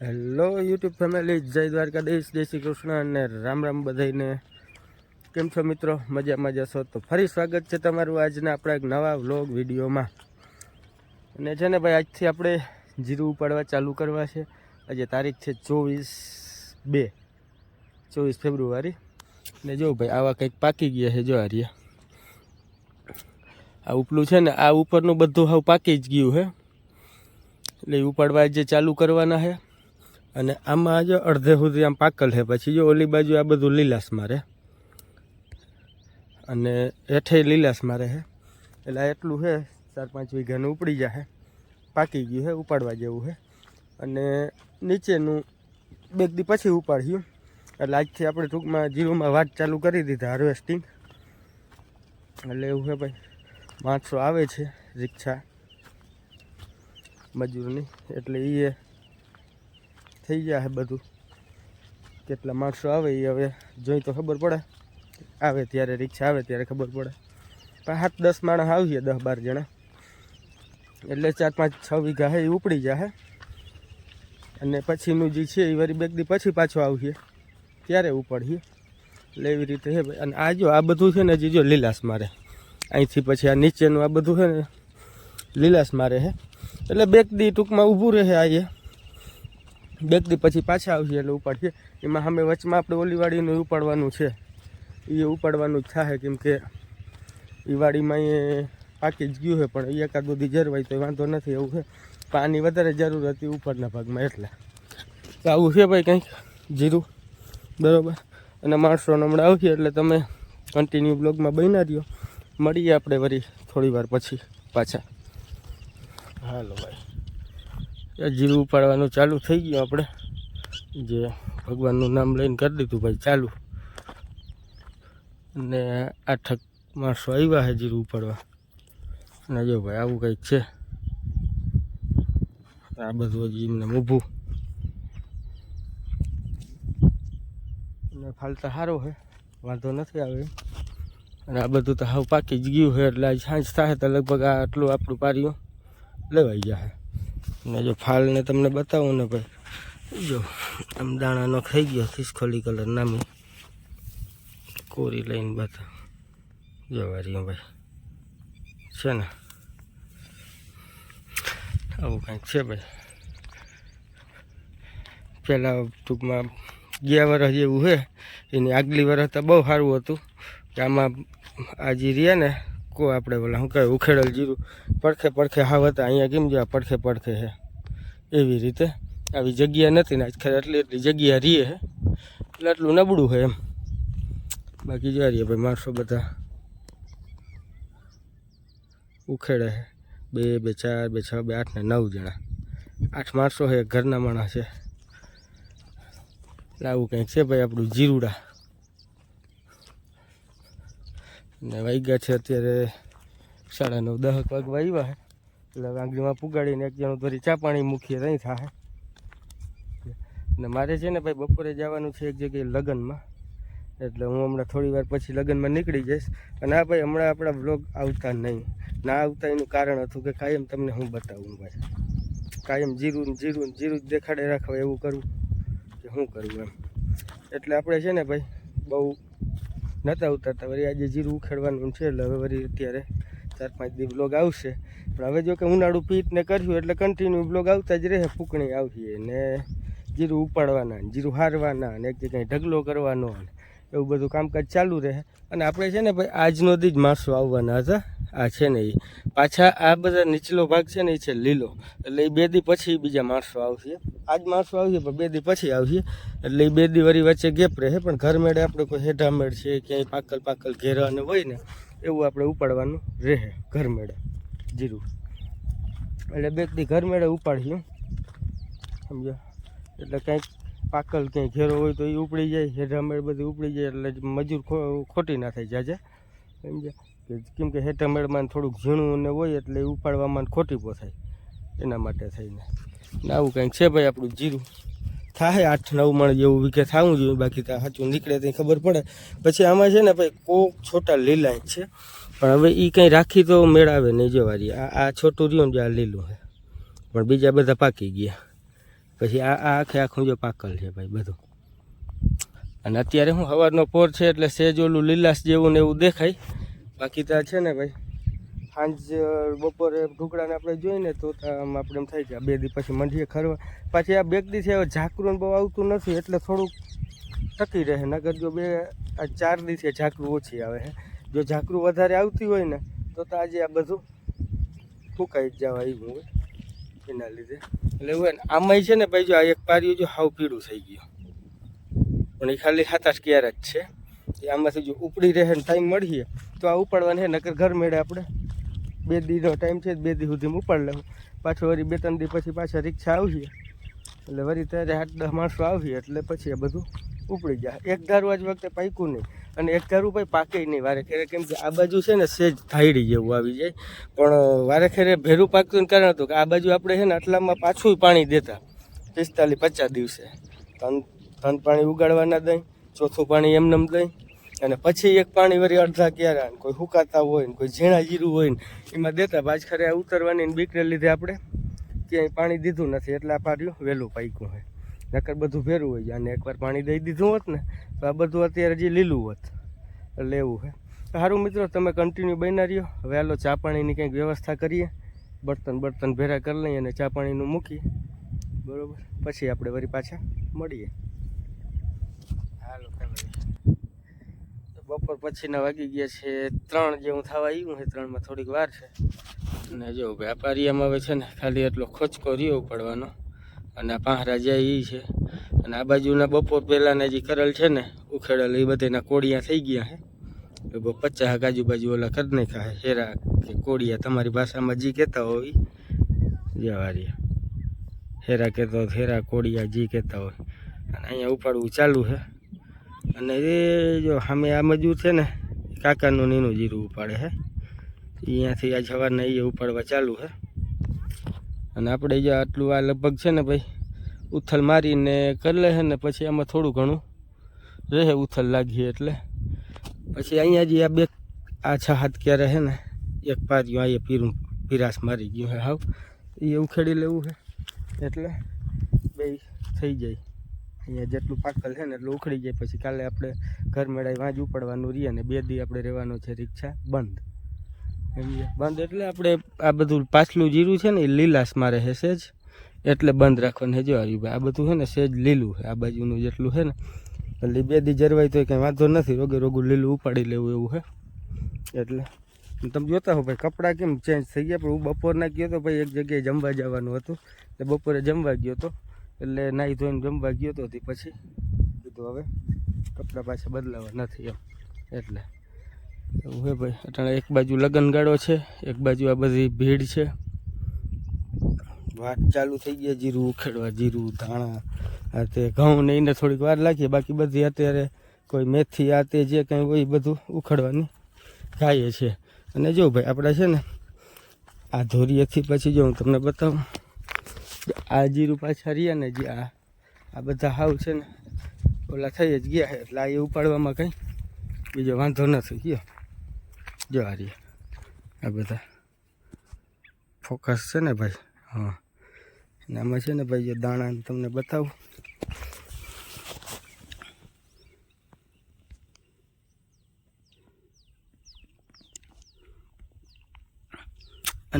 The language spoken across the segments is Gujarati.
હેલો યુટ્યુબ ફેમિલી જય દ્વારકાધીશ. જય શ્રી કૃષ્ણ અને રામ રામ બધાઈને કેમ છો મિત્રો? મજામાં જશો તો ફરી સ્વાગત છે તમારું આજના આપણા એક નવા વ્લોગ વિડીયોમાં. અને છે ને ભાઈ, આજથી આપણે જીરું ઉપાડવા ચાલુ કરવા છે. આજે તારીખ છે ચોવીસ બે, ચોવીસ ફેબ્રુઆરી. ને જો ભાઈ, આવા કંઈક પાકી ગયા છે જો આ રહ્યા આ ઉપલું છે ને, આ ઉપરનું બધું હાવ પાકી જ ગયું છે. એટલે ઉપાડવા જે ચાલુ કરવાના છે. અને આમાં જો અડધે સુધી આમ પાકલ છે. પછી જો ઓલી બાજુ આ બધું લીલાશ મારે. અને હેઠે લીલાશ મારે છે. એટલે એટલું છે, ચાર પાંચ વીઘાનું ઉપડી જશે પાકી ગયું છે, ઉપાડવા જેવું છે. અને નીચેનું બે દી પછી ઉપાડ્યું. એટલે આજથી આપણે ટૂંકમાં જીરોમાં વાત ચાલુ કરી દીધા હાર્વેસ્ટિંગ. એટલે એવું છે ભાઈ, માણસો આવે છે, રિક્ષા, મજૂરની. એટલે એ થઈ જાય બધું. કેટલા માણસો આવે એ હવે જોઈ તો ખબર પડે. આવે ત્યારે રિક્ષા આવે ત્યારે ખબર પડે. પણ સાત દસ માણસ આવીએ દસ બાર જણા. એટલે ચાર પાંચ છ વીઘા છે એ ઉપડી જાય અને પછીનું જે છે એ વળી બે દી પછી પાછો આવીએ. ત્યારે ઉપાડીએ. એટલે એવી રીતે છે અને આ જો, આ બધું છે ને હજી જો લીલાશ મારે. અહીંથી પછી આ નીચેનું આ બધું છે ને લીલાશ મારે છે એટલે બેક દી ટૂંકમાં ઊભું રહે આ દી પછી પાછા આવશે એટલે ઉપાડીએ એમાં સામે વચમાં આપણે ઓલી વાડીનું ઉપાડવાનું છે. એ ઉપાડવાનું જ થાય કેમ કે એ વાડીમાં એ પાકી જ ગયું છે, પણ એકાદ બધી જરવાય તો વાંધો નથી એવું છે. પાણી વધારે જરૂર હતી ઉપરના ભાગમાં એટલે. તો આવું છે ભાઈ કંઈક? જીરું? બરાબર. અને માણસો હમણાં આવશે એટલે તમે કન્ટિન્યુ બ્લોગમાં બન્યા રહ્યો. મળીએ આપણે વળી થોડી વાર પછી પાછા. હાલો ભાઈ. જીરું ઉપાડવાનું ચાલુ થઈ ગયું આપણે. જે ભગવાનનું નામ લઈને કરી દીધું ભાઈ, ચાલુ. અને આઠક માણસો આવ્યા છે જીરું ઉપાડવા. અને જો ભાઈ, આવું કંઈક છે. આ બધું હજી એમને ઊભું. અને ફાલતા સારો છે, વાંધો નથી આવે અને આ બધું તો હાવ પાકી જ ગયું છે, એટલે સાંજ થાય તો લગભગ આ આટલું આપણું પાર્યું લેવાઈ જાય. અને જો ફાલને તમને બતાવું ને ભાઈ, જો આમ દાણાનો ખાઈ ગયો ખિસખોલી કલર નામી. કોરી લઈને બતાવ. જવારી ભાઈ, છે ને? આવું કંઈક છે ભાઈ. પહેલાં ટૂંકમાં ગયા વર્ષ જેવું છે, એની આગલી વર્ષ તો બહુ સારું હતું. કે આમાં આ જે રહ્યા ને કો આપણે બોલા શું કહે ઉખેડેલ જીરું. પડખે પડખે હાવ હતા, અહીંયા કેમ જો પડખે પડખે છે એવી રીતે આવી જગ્યા નથી ને આજ ખરે એટલી એટલી જગ્યા રીએ છે એટલે આટલું નબળું છે એમ. બાકી જો રહીએ ભાઈ, માણસો બધા ઉખેડે છે બે બે, ચાર, બે, છ, બે, આઠ ને નવ જણા. આઠ માણસો છે ઘરના માણસ છે એટલે આવું કંઈક છે ભાઈ, આપણું જીરુડા. ને વાગ્યા છે અત્યારે સાડા નવ દહક વાગ વાગ્યા એટલે આંગળીમાં પુગાડીને એક જણું ધોરી ચા પાણી મૂકીએ નહીં થાય ને મારે છે ને ભાઈ બપોરે જવાનું છે એક જગ્યાએ લગ્નમાં. એટલે હું હમણાં થોડી વાર પછી લગ્નમાં નીકળી જઈશ. અને આ ભાઈ, હમણાં આપણા બ્લોગ આવતા નહીં. ના આવતા એનું કારણ હતું કે કાયમ તમને હું બતાવું ભાઈ. કાયમ જીરું જીરું જીરું જ દેખાડે રાખવા એવું કરવું કે શું કરવું એમ. એટલે આપણે છે ને ભાઈ બહુ નહોતા ઉતરતા. વળી આજે જીરું ઉખેડવાનું છે એટલે હવે વળી અત્યારે ચાર પાંચ દી બ્લોગ આવશે. પણ હવે જો કે ઉનાળું પીટ ને કર્યું એટલે કન્ટિન્યુ બ્લોગ આવતા જ રહે, ફૂકણી આવીએ ને જીરું ઉપાડવાના જીરું હારવાના ને એક જગ્યાએ ઢગલો કરવાનો એવું બધું કામકાજ ચાલુ રહે. અને આપણે છે ને ભાઈ, આજનો દી જ માણસો આવવાના હતા આ છે ને એ પાછા આ બધા નીચલો ભાગ છે ને એ છે લીલો. એટલે એ બે દી પછી બીજા માણસો આવશે. આજ માણસો આવશે પણ બે દી પછી આવશે. એટલે એ બે દી વળી વચ્ચે ગેપ રહે. પણ ઘર મેળે આપણે કોઈ હેઢામેળ છે, ક્યાંય પાકલ પાકલ ઘેરા અને હોય ને, એવું આપણે ઉપાડવાનું રહે ઘર મેળે. જીરું. એટલે બે દી ઘર મેળે ઉપાડ્યું. સમજો એટલે કંઈક પાકલ ક્યાંય ઘેરો હોય તો એ ઉપડી જાય હેઢામેળ બધી ઉપડી જાય, એટલે મજૂર ખોટી ના થાય જાજે. સમજ્યા? કે કેમ કે હેઠા મેળમાં થોડુંક ઝીણું ને હોય એટલે ઉપાડવામાં ખોટી પોસાય. એના માટે થઈને. આવું કંઈક છે ભાઈ આપણું જીરું. થાય આઠ નવ મણ જેવું વીઘે થવું જોઈએ, બાકી તો સાચું નીકળે તો ખબર પડે. પછી આમાં છે ને ભાઈ કોક છોટા લીલા છે. પણ હવે એ કંઈ રાખી તો મેળાવે નહીં જવારી આ આ છોટું રહ્યું જો આ લીલું છે. પણ બીજા બધા પાકી ગયા. પછી આ આ આખે આખું જો પાકલ છે ભાઈ બધું. અને અત્યારે હું સવારનો પોર છે એટલે સેજ ઓલું લીલાશ જેવું ને એવું દેખાય. બાકી તો છે ને ભાઈ સાંજ બપોરે ઢોકળાને આપણે જોઈને તો તો આમ આપણે એમ થાય કે બે દી પછી મંડીએ ખરવા. પાછી આ બે દી છે, હવે ઝાકરું ને બહુ આવતું નથી, એટલે થોડુંક ટકી રહે. નગર જો બે, આ ચાર દિવસે ઝાકરું ઓછી આવે છે જો ઝાકરું વધારે આવતી હોય ને, તો તો આજે આ બધું ફૂંકાઈ જ જવા આવ્યું હોય, એના લીધે. એટલે એવું ને, આમાંય છે ને ભાઈ, જો આ એક પાર્યું જો હાવ પીળું થઈ ગયું. પણ એ ખાલી આઠ ક્યાર જ છે. એ આમાંથી જો ઉપડી રહે ને ટાઈમ મળીએ, તો આ ઉપાડવાની છે, નકર ઘર મેળે આપણે બે દીનો ટાઈમ છે, બે દી સુધી ઉપાડ લેવું. પાછો વળી બે, ત્રણ દી પછી પાછા રિક્ષા આવશે એટલે વળી ત્યારે આઠ, દસ માણસો આવીએ, એટલે પછી આ બધું ઉપડી જાય. એક ધારું આજ વખતે પાક્યું નહીં, અને એક ધારું ભાઈ પાકે નહીં વારે ખેરે કેમ કે આ બાજુ છે ને સેજ થાયડી જેવું આવી જાય. પણ વારે ખેરે ભેરું પાકતું કારણ હતું કે આ બાજુ આપણે છે ને આટલામાં પાછું પાણી દેતા. પિસ્તાલીસ, પચાસ દિવસે. ત્રણ ત્રણ પાણી ઉગાડવાના દઈ, ચોથું પાણી એમને દઈ. અને પછી એક પાણી વળી અડધા ક્યારા કોઈ હુકાતા હોય ને, કોઈ ઝીણા જીરું હોય ને, એમાં દેતા બાજ ખરે ઉતરવાની બીકને લીધે આપણે ક્યાંય પાણી દીધું નથી, એટલે આ પાડ્યું વહેલું પાક્યું હોય નકર બધું ભેરું હોય જાય. અને એકવાર પાણી દઈ દીધું હોત ને, તો આ બધું અત્યારે હજી લીલું હોત એટલે એવું છે સારું મિત્રો, તમે કન્ટિન્યુ બના રહ્યો. હવે હાલો ચા પાણીની કંઈક વ્યવસ્થા કરીએ. બર્તન બર્તન ભેરા કરી લઈએ અને ચા પાણીનું મૂકીએ. બરોબર? પછી આપણે વળી પાછા મળીએ હાલો ફેમિલી બપોર પછીના વાગી ગયા છે ત્રણ જેવું થવા આવ્યું છે, ત્રણમાં થોડીક વાર છે. અને જો વેપારીયામાં આવે છે ને, ખાલી એટલો ખોચકો રહ્યો પડવાનો અને આ પાંહરા જ્યાં એ છે. અને આ બાજુના બપોર પહેલાંના જે કરેલ છે ને, ઉખેડેલ એ બધાના કોડિયા થઈ ગયા છે. બહુ પચાસ આજુબાજુ ઓલા કરી નાખ્યા હેરા કે કોડિયા તમારી ભાષામાં જે કહેતા હોય જવારિયા હેરા કહેતો હેરા કોડિયા જે કહેતા હોય. અને અહીંયા ઉપાડવું ચાલુ છે. અને એ જો સામે આ મજૂર છે ને કાકાનું નીનું જીરું ઉપાડે છે અહીંયાથી આ સવારના એ ઉપાડવા ચાલુ છે અને આપણે જો આટલું આ લગભગ છે ને ભાઈ, ઉથલ મારીને કરી લે છે ને, પછી આમાં થોડું ઘણું રહે, ઉથલ લાગીએ એટલે. પછી અહીંયા જે આ બે, આ છ હાથ ક્યારે છે ને, એક પાર્યું અહીંયા પીરું, પીરાશ મારી ગયું છે હાવ. એ ઉખેડી લેવું છે એટલે બે થઈ જાય. અહીંયા જેટલું પાકલ છે ને એટલું ઉખડી જાય. પછી કાલે આપણે ઘર મેળાઈ વાંજ ઉપાડવાનું રહીએ ને બે દી આપણે રહેવાનું છે રિક્ષા બંધ? બંધ એટલે આપણે આ બધું પાછલું જીરું છે ને એ લીલાશ મારે છે સેજ એટલે બંધ રાખવાનું છે. જો આવ્યું ભાઈ આ બધું છે ને સેજ લીલું છે. આ બાજુનું જેટલું છે ને, એટલે બે દી જરવાય તો કંઈ વાંધો નથી. રોગે રોગું લીલું ઉપાડી લેવું એવું છે. એટલે તમે જોતા હો ભાઈ, કપડાં કેમ ચેન્જ થઈ ગયા? પણ હું બપોરના ગયો તો ભાઈ એક જગ્યાએ જમવા જવાનું હતું. એટલે બપોરે જમવા ગયો તો એટલે નાહી ધોઈને જમવા ગયો તો પછી કીધું હવે કપડાં પાછા બદલાવા નથી એમ. એટલે એવું હે ભાઈ. અટાણે એક બાજુ લગ્ન ગાળો છે, એક બાજુ આ બધી ભીડ છે. વાત ચાલુ થઈ ગયા જીરું ઉખેડવા, જીરું, ધાણા, આ તે ઘઉં ને એને થોડીક વાર લાગીએ. બાકી બધી અત્યારે કોઈ મેથી, આ તે જે કંઈ હોય બધું ઉખડવાની ખાઈએ છીએ. અને જો ભાઈ, આપણે છે ને, આ ધોરીએથી પછી જો હું તમને બતાવું આ જીરું પાછા રહ્યા ને જે આ આ બધા હાવ છે ને, ઓલા થઈ જ ગયા છે. એટલે આ એ ઉપાડવામાં કંઈ બીજો વાંધો નથી. ગયો જો આ રહ્યા. આ બધા ફોકસ છે ને ભાઈ? હા. અને આમાં છે ને ભાઈ દાણા તમને બતાવું.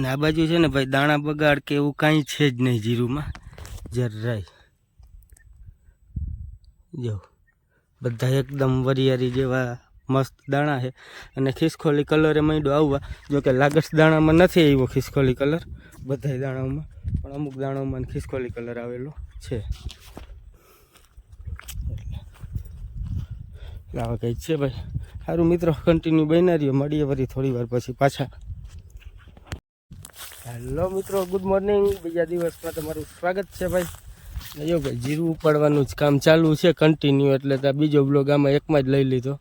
અને આ બાજુ છે ને ભાઈ દાણા બગાડ કે એવું કાંઈ છે જ નહીં જીરુંમાં. જરાય જો, બધા એકદમ વરિયારી જેવા મસ્ત દાણા છે. અને ખિસકોલી કલરે માંડ્યો આવવા. જોકે લાગસ દાણામાં નથી આવ્યો ખિસકોલી કલર બધા દાણાઓમાં. પણ અમુક દાણાઓમાં ખિસકોલી કલર આવેલો છે. આવા કંઈક છે ભાઈ. સારું મિત્રો કન્ટિન્યુ રહ્યો મળીએ વળી થોડી વાર પછી પાછા. હેલો મિત્રો, ગુડ મોર્નિંગ. બીજા દિવસમાં તમારું સ્વાગત છે ભાઈ. જો ભાઈ, જીરું ઉપાડવાનું જ કામ ચાલુ છે કન્ટિન્યુ એટલે ત્યાં બીજો બ્લોગ આમાં એકમાં જ લઈ લીધો.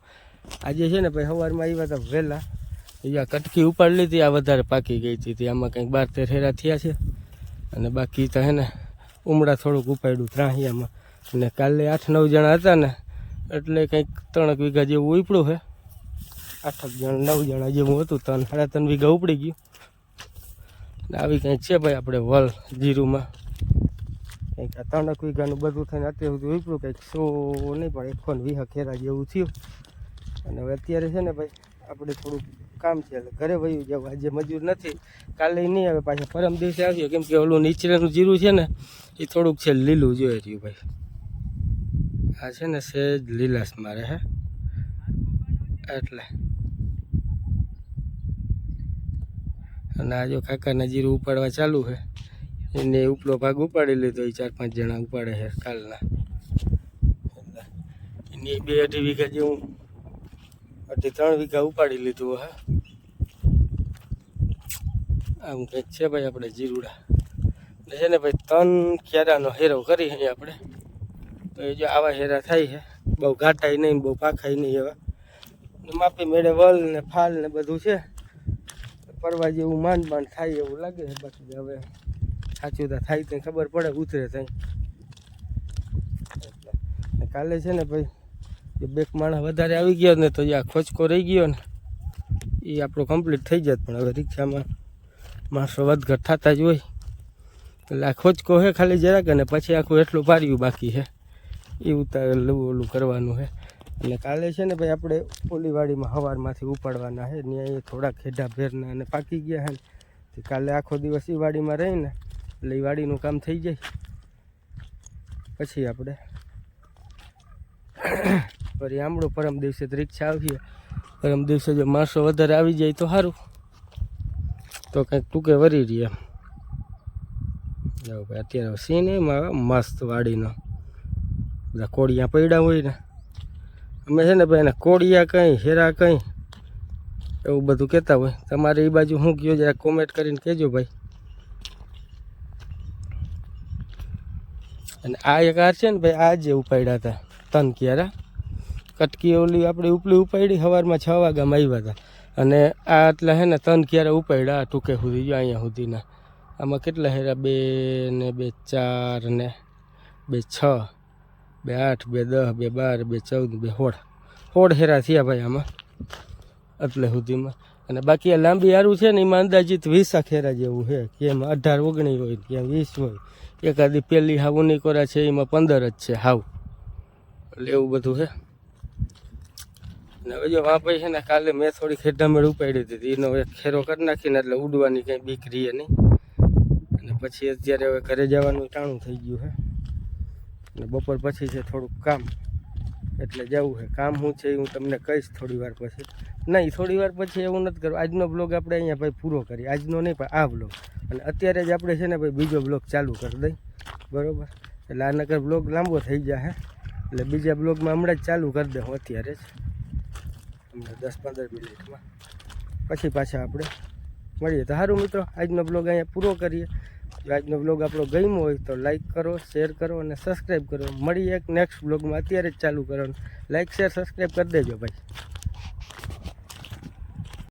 આજે છે ને ભાઈ, સવારમાં આવ્યા હતા વહેલા અહીંયા કટકી ઉપાડી લીધી, આ વધારે પાકી ગઈ હતી આમાં કંઈક બાર તેર હેરા થયા છે. અને બાકી તો હે ને ઉમડા થોડુંક ઉપાડ્યું ત્રાહિયામાં. અને કાલે આઠ નવ જણા હતા ને, એટલે કંઈક ત્રણેક વીઘા જેવું ઉપડ્યું છે આઠક જણ, નવ જણા જેવું હતું, ત્રણ, સાડા ત્રણ વીઘા ઉપડી ગયું. આવી કંઈક છે ભાઈ આપણે વલ જીરુમાં? કંઈક આ ત્રણક વીઘાનું બધું થઈને અત્યારે સુધી ઉપડ્યું કંઈક સો નહીં, પણ એકસો ને ખેરા જેવું થયું. અને હવે અત્યારે છે ને ભાઈ, આપણે થોડુંક કામ છે, એટલે ઘરે વયું જવું. આજે મજૂર નથી, કાલે નહીં આવે, પાછા પરમ દિવસે આવ્યો કેમ કે ઓલું નીચેનું જીરું છે ને, એ થોડુંક છે લીલું જોઈએ રહ્યું ભાઈ. આ છે ને સેજ લીલાશ મારે, હે? એટલે અને આ જો કાકાના જીરું ઉપાડવા ચાલુ છે, એને ઉપલો ભાગ ઉપાડી લીધો એ ચાર પાંચ જણા ઉપાડે છે કાલના. એની બે અઢી વીઘા જેવું, અઢી ત્રણ વીઘા ઉપાડી લીધું હા આમ કંઈક છે ભાઈ આપણે જીરુડા. એટલે છે ને ભાઈ ત્રણ ક્યારાનો હેરો કરી અહીં આપણે. તો એ જો આવા હેરા થાય છે, બહુ ઘાટાય નહીં બહુ પાખાય નહીં એવા. માપી મેળે વલ ને ફાલ ને બધું છે. પરવા જેવું માંડ માંડ થાય એવું લાગે છે. બાકી હવે સાચું તો થાય તો ખબર પડે ઉતરે ત્યાં કાલે છે ને ભાઈ એ બેક માણસ વધારે આવી ગયો ને તો આ ખોચકો રહી ગયો ને, એ આપણો કમ્પ્લીટ થઈ જાય પણ હવે રિક્ષામાં માણસો વધઘટ થતા જ હોય. એટલે આ ખોચકો છે ખાલી જરાક અને પછી આખું એટલું પાર્યું બાકી છે. એ ઉતાર લેવું ઓલું કરવાનું છે. અને કાલે છે ને ભાઈ આપણે ઓલીવાડીમાં હવારમાંથી ઉપાડવાના છે. ત્યાં એ થોડા ખેડા ભેરના અને પાકી ગયા છે કાલે આખો દિવસ એ વાડીમાં રહીને એટલે એ વાડીનું કામ થઈ જાય. પછી આપણે ફરી આમળો પરમ દિવસે રિક્ષા આવીએ પરમ દિવસે જો માણસો વધારે આવી જાય તો સારું. તો કંઈક ટૂંકે વરી રહીએ ભાઈ, અત્યારે સીન એમાં મસ્ત વાડીનો. બધા કોળિયા પડ્યા હોય ને. અમે છે ને ભાઈ એને કોડિયા કંઈ, હેરા કંઈ, એવું બધું કહેતા હોય. તમારે એ બાજુ શું કહ્યું જરા કોમેન્ટ કરીને કહેજો ભાઈ. અને આ એક આર છે ને ભાઈ, આ જે ઉપાડ્યા હતા તન ક્યારા કટકી ઓલી આપણે ઉપલી ઉપાડી સવારમાં છ વાગ્યામાં આવ્યા હતા. અને આ એટલા હે ને તન ક્યારે ઉપાડ્યા, આ ટૂંકે સુધી જો અહીંયા સુધીના. આમાં કેટલા હેરા? બે ને બે, ચાર ને બે, છ. બે આઠ, બે દસ, બે બાર, બે ચૌદ, બે હોળ હોળ હેરા થયા ભાઈ આમાં, એટલે સુધીમાં. અને બાકી આ લાંબી હારું છે ને, એમાં અંદાજિત વીસા ખેરા જેવું છે. કે એમાં અઢાર ઓગણી હોય ક્યાં વીસ હોય. એકાદી પહેલી હાવ, ઉની કોરા છે, એમાં પંદર જ છે હાવ. એટલે એવું બધું છે. ને હવે જો વાપઈ છે ને, કાલે મેં થોડી ખેડામેળ ઉપાડી દીધી. એનો એક ખેરો કરી નાખીને, એટલે ઉડવાની કંઈ બીક રહીએ નહીં. અને પછી અત્યારે હવે ઘરે જવાનું ટાણું થઈ ગયું છે. અને બપોર પછી છે થોડુંક કામ. એટલે જવું છે. કામ શું છે એ હું તમને કહીશ થોડી વાર પછી. નહીં, થોડી વાર પછી એવું નથી કરવું. આજનો બ્લોગ આપણે અહીંયા ભાઈ પૂરો કરીએ. આજનો નહીં, પણ આ બ્લોગ અને અત્યારે જ આપણે છે ને ભાઈ બીજો બ્લોગ ચાલુ કરી દઈ બરોબર? એટલે આ નગર બ્લોગ લાંબો થઈ જાય એટલે બીજા બ્લોગમાં હમણાં જ ચાલુ કરી દઉં અત્યારે જ. હમણાં દસ પંદર મિનિટમાં. પછી પાછા આપણે મળીએ. તો સારું મિત્રો, આજનો બ્લોગ અહીંયા પૂરો કરીએ. આજનો બ્લોગ આપણો ગમ્યો હોય તો લાઈક કરો શેર કરો અને સબસ્ક્રાઈબ કરો. મળીએ એક નેક્સ્ટ બ્લોગમાં અત્યારે જ ચાલુ કરવાનું. લાઈક શેર સબસ્ક્રાઈબ કરી દેજો ભાઈ.